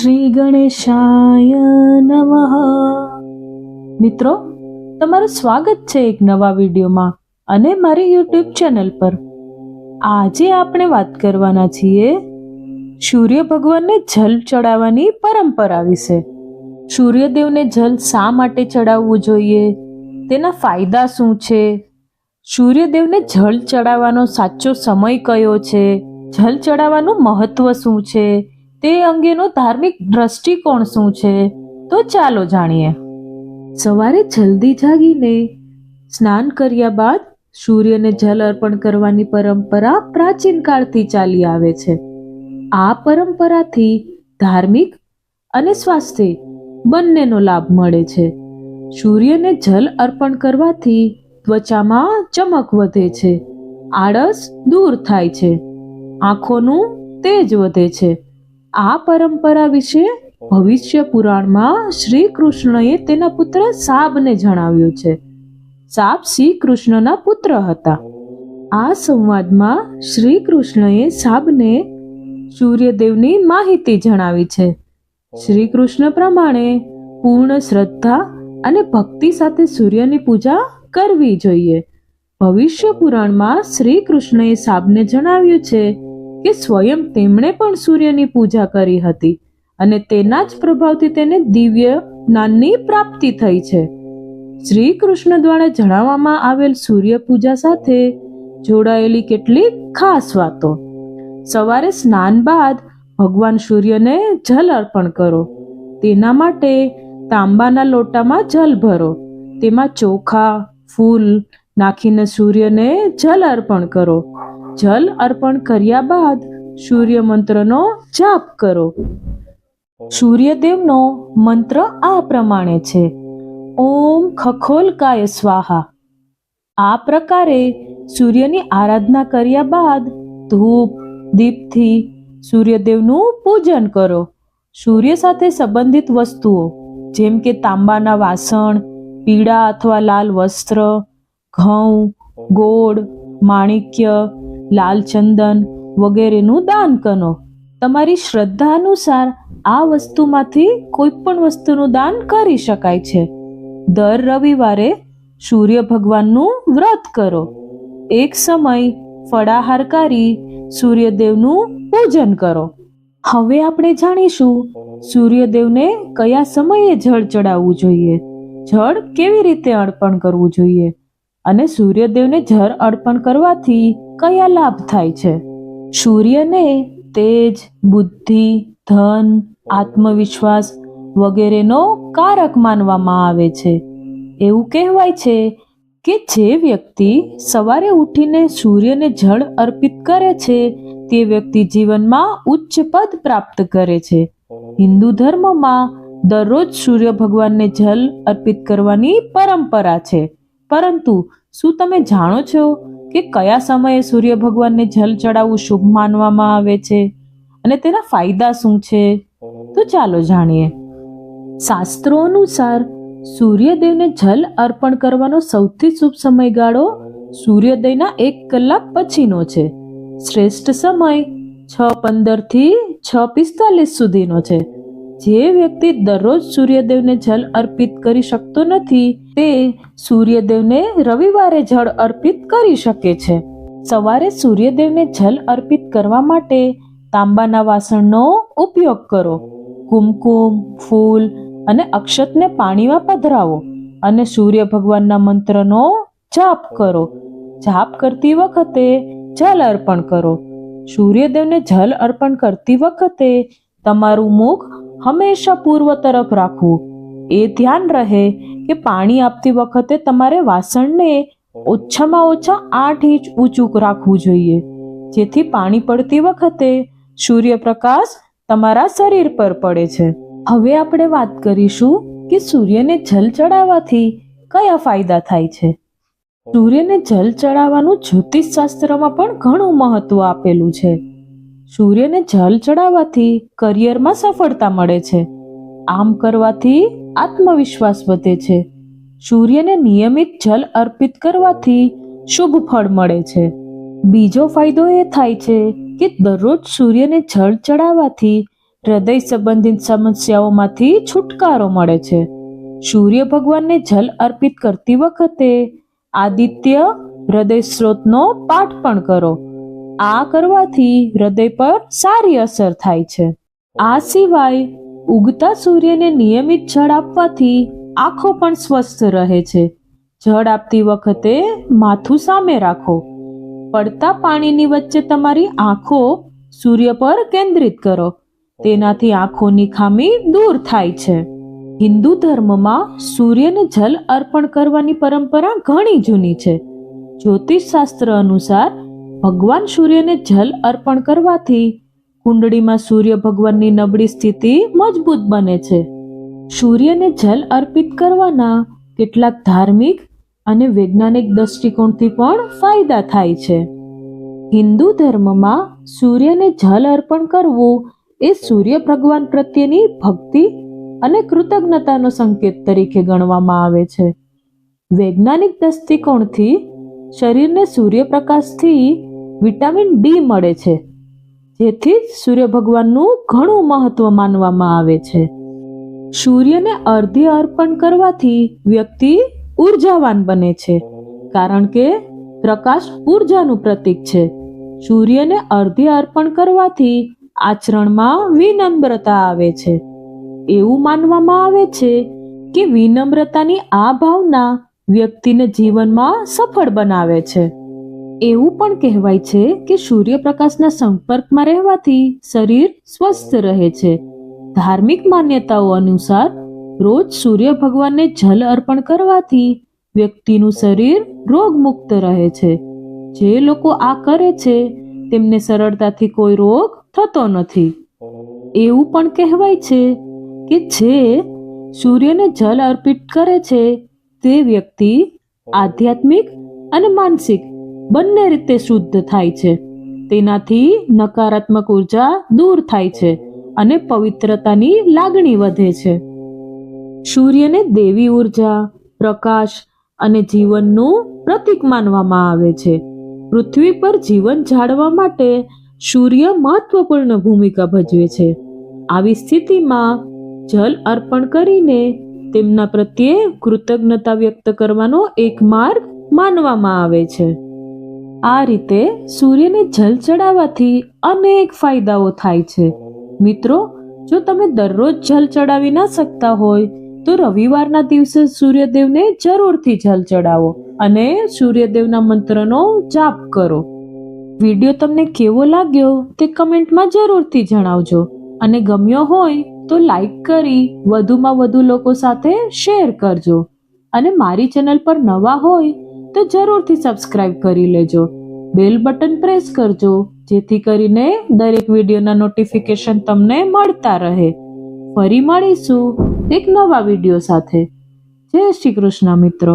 શ્રી ગણેશાય નમઃ. મિત્રો, તમારું સ્વાગત છે એક નવા વિડીયોમાં અને મારી યુટ્યુબ ચેનલ પર. આજે આપણે વાત કરવાના છીએ સૂર્ય ભગવાનને જલ ચડાવવાની પરંપરા વિશે. સૂર્યદેવને જલ શા માટે ચડાવવું જોઈએ? તેના ફાયદા શું છે? સૂર્યદેવને જલ ચડાવવાનો સાચો સમય કયો છે? જલ ચડાવવાનું મહત્વ શું છે? તે અંગેનો ધાર્મિક દ્રષ્ટિકોણ શું છે? તો ચાલો જાણીએ. સવારે જલ્દી જાગીને સ્નાન કર્યા બાદ સૂર્યને જલ અર્પણ કરવાની પરંપરા પ્રાચીન કાળથી ચાલી આવે છે. આ પરંપરાથી ધાર્મિક અને સ્વાસ્થ્ય બંનેનો લાભ મળે છે. સૂર્યને જલ અર્પણ કરવાથી ત્વચામાં ચમક વધે છે. આળસ દૂર થાય છે. આંખોનું તેજ વધે છે. આ પરંપરા વિશે ભવિષ્ય પુરાણમાં શ્રી કૃષ્ણએ તેના પુત્ર સાબને જણાવ્યું છે. સાબ શ્રી કૃષ્ણના પુત્ર હતા. આ સંવાદમાં શ્રી કૃષ્ણએ સાબને સૂર્યદેવની માહિતી જણાવી છે. શ્રી કૃષ્ણ પ્રમાણે પૂર્ણ શ્રદ્ધા અને ભક્તિ સાથે સૂર્યની પૂજા કરવી જોઈએ. ભવિષ્ય પુરાણમાં શ્રી કૃષ્ણએ સાબને જણાવ્યું છે કે સ્વયં તેમણે પણ સૂર્યની પૂજા કરી હતી અને તેના જ પ્રભાવથી તેને દિવ્ય જ્ઞાનની પ્રાપ્તિ થઈ છે. શ્રી કૃષ્ણ દ્વારા જણાવવામાં આવેલ સૂર્ય પૂજા સાથે જોડાયેલી કેટલીક ખાસ વાતો. સવારે સ્નાન બાદ ભગવાન સૂર્યને જલ અર્પણ કરો. તેના માટે તાંબાના લોટામાં જલ ભરો. તેમાં ચોખા, ફૂલ નાખીને સૂર્યને જલ અર્પણ કરો. જલ અર્પણ કર્યા બાદ સૂર્ય મંત્રનો જાપ કરો. સૂર્યદેવનો મંત્ર આ પ્રમાણે છે. ઓમ ખખોલકાય સ્વાહા. આ પ્રકારે સૂર્યની આરાધના કર્યા બાદ ધૂપ, દીપથી સૂર્યદેવનું પૂજન કરો. સૂર્ય સાથે સંબંધિત વસ્તુઓ, જેમ કે તાંબાના વાસણ, પીળા અથવા લાલ વસ્ત્ર, ઘઉં, ગોળ, માણિક્ય લાલ ચંદન વગેરેનું દાન કરો. તમારી શ્રદ્ધા અનુસાર આ વસ્તુમાંથી કોઈ પણ વસ્તુનું દાન કરી શકાય છે. દર રવિવારે સૂર્ય ભગવાનનું વ્રત કરો. એક સમય ફળાહાર કરી સૂર્યદેવનું પૂજન કરો. હવે આપણે જાણીશું સૂર્યદેવને કયા સમયે જળ ચડાવવું જોઈએ. જળ કેવી રીતે અર્પણ કરવું જોઈએ? અને સૂર્યદેવને જળ અર્પણ કરવાથી કયા લાભ થાય છે? સૂર્યને તેજ, બુદ્ધિ, ધન, આત્મવિશ્વાસ વગેરેનો કારક માનવામાં આવે છે. એવું કહેવાય છે કે જે વ્યક્તિ સવારે ઉઠીને સૂર્યને જળ અર્પિત કરે છે, તે વ્યક્તિ જીવનમાં ઉચ્ચ પદ પ્રાપ્ત કરે છે. હિન્દુ ધર્મમાં દરરોજ સૂર્ય ભગવાનને જલ અર્પિત કરવાની પરંપરા છે. પરંતુ શું તમે જાણો છો કે કયા સમયે સૂર્ય ભગવાનને જલ ચડાવવું શુભ માનવામાં આવે છે? અને તેના ફાયદા શું છે? તો ચાલો જાણીએ. શાસ્ત્રો અનુસાર સૂર્યદેવને જલ અર્પણ કરવાનો સૌથી શુભ સમયગાળો સૂર્યોદયના એક કલાક પછીનો છે. શ્રેષ્ઠ સમય છ પંદરથી છ પિસ્તાલીસ સુધીનો છે. જે વ્યક્તિ દરરોજ સૂર્યદેવને જલ અર્પિત કરી શકતો નથી, તે સૂર્યદેવને રવિવારે જળ અર્પિત કરી શકે છે. સવારે સૂર્યદેવને જલ અર્પિત કરવા માટે તાંબાના વાસણનો ઉપયોગ કરો. કુમકુમ, ફૂલ અને અક્ષતને પાણીમાં પધરાવો અને સૂર્ય ભગવાનના મંત્રનો જાપ કરો. જાપ કરતી વખતે જલ અર્પણ કરો. સૂર્યદેવને જલ અર્પણ કરતી વખતે તમારું મુખ હંમેશા પૂર્વ તરફ રાખવું. એ ધ્યાન રહે કે પાણી આપતી વખતે તમારે વાસણને ઓછામાં ઓછા આઠ ઇંચ ઊંચું રાખવું જોઈએ. જેથી પાણી પડતી વખતે સૂર્યપ્રકાશ તમારા શરીર પર પડે છે. હવે આપણે વાત કરીશું કે સૂર્યને જલ ચડાવવાથી કયા ફાયદા થાય છે. સૂર્યને જલ ચડાવવાનું જ્યોતિષ શાસ્ત્રમાં પણ ઘણું મહત્વ આપેલું છે. સૂર્યને જલ ચડાવવાથી કરિયરમાં સફળતા મળે છે. આમ કરવાથી આત્મવિશ્વાસ વધે છે. સૂર્યને નિયમિત જલ અર્પિત કરવાથી શુભ ફળ મળે છે. બીજો ફાયદો એ થાય છે કે દરરોજ સૂર્યને જળ ચડાવવાથી હૃદય સંબંધિત સમસ્યાઓમાંથી છુટકારો મળે છે. સૂર્ય ભગવાનને જલ અર્પિત કરતી વખતે આદિત્ય હૃદય સ્ત્રોતનો પાઠ પણ કરો. આ કરવાથી હૃદય પર સારી અસર થાય છે. આ સિવાય ઉગતા સૂર્યને નિયમિત જળ આપવાથી આંખો પણ સ્વસ્થ રહે છે. જળ આપતી વખતે માથું સામે રાખો. પડતા પાણીની વચ્ચે તમારી આંખો સૂર્ય પર કેન્દ્રિત કરો. તેનાથી આંખોની ખામી દૂર થાય છે. હિન્દુ ધર્મમાં સૂર્યને જલ અર્પણ કરવાની પરંપરા ઘણી જૂની છે. જ્યોતિષ શાસ્ત્ર અનુસાર ભગવાન સૂર્યને જલ અર્પણ કરવાથી કુંડળીમાં સૂર્ય ભગવાનની નબળી સ્થિતિ મજબૂત બને છે. સૂર્યને જલ અર્પિત કરવાના કેટલાક ધાર્મિક અને વૈજ્ઞાનિક દ્રષ્ટિકોણથી પણ ફાયદા થાય છે. હિન્દુ ધર્મમાં સૂર્યને જલ અર્પણ કરવું એ સૂર્ય ભગવાન પ્રત્યેની ભક્તિ અને કૃતજ્ઞતાનો સંકેત તરીકે ગણવામાં આવે છે. વૈજ્ઞાનિક દ્રષ્ટિકોણથી શરીરને સૂર્યપ્રકાશથી વિટામિન ડી મળે છે, જેથી સૂર્ય ભગવાનનું ઘણું મહત્વ માનવામાં આવે છે. સૂર્યને અર્ધ્ય અર્પણ કરવાથી વ્યક્તિ ઉર્જાવાન બને છે, કારણ કે પ્રકાશ ઉર્જાનું પ્રતીક છે. સૂર્યને અર્ધ્ય અર્પણ કરવાથી આચરણમાં વિનમ્રતા આવે છે. એવું માનવામાં આવે છે કે વિનમ્રતાની આ ભાવના વ્યક્તિને જીવનમાં સફળ બનાવે છે. એવું પણ કહેવાય છે કે સૂર્યપ્રકાશના સંપર્કમાં રહેવાથી શરીર સ્વસ્થ રહે છે. ધાર્મિક માન્યતાઓ અનુસાર, રોજ સૂર્ય ભગવાનને જલ અર્પણ કરવાથી વ્યક્તિનું શરીર રોગમુક્ત રહે છે. જે લોકો આ કરે છે, તેમને સરળતાથી કોઈ રોગ થતો નથી. એવું પણ કહેવાય છે કે જે સૂર્યને જલ અર્પિત કરે છે, તે વ્યક્તિ આધ્યાત્મિક અને માનસિક બંને રીતે શુદ્ધ થાય છે. તેનાથી નકારાત્મક ઊર્જા દૂર થાય છે અને પવિત્રતાની લાગણી વધે છે. સૂર્યને દેવી ઊર્જા, પ્રકાશ અને જીવનનું પ્રતીક માનવામાં આવે છે. પૃથ્વી પર જીવન જાળવા માટે સૂર્ય મહત્વપૂર્ણ ભૂમિકા ભજવે છે. આવી સ્થિતિમાં જલ અર્પણ કરીને તેમના પ્રત્યે કૃતજ્ઞતા વ્યક્ત કરવાનો એક માર્ગ માનવામાં આવે છે. આ રીતે સૂર્યને જલ ચડાવવાથી અનેક ફાયદાઓ થાય છે. મિત્રો, જો તમે દરરોજ જલ ચડાવી ના શકતા હોય, તો રવિવારના દિવસે સૂર્યદેવને જરૂરથી જલ ચડાવો અને સૂર્યદેવના મંત્રનો જાપ કરો. વીડિયો તમને કેવો લાગ્યો તે કમેન્ટમાં જરૂરથી જણાવજો અને ગમ્યો હોય તો લાઈક કરી વધુમાં વધુ લોકો સાથે શેર કરજો. અને મારી ચેનલ પર નવા હોય તો જરૂરથી સબસ્ક્રાઇબ કરી લેજો. બેલ બટન પ્રેસ કરજો, જેથી કરીને દરેક વિડીયોના નોટિફિકેશન તમને મળતા રહે. ફરી મળીશું એક નવા વીડિયો સાથે. જય શ્રી કૃષ્ણ મિત્રો.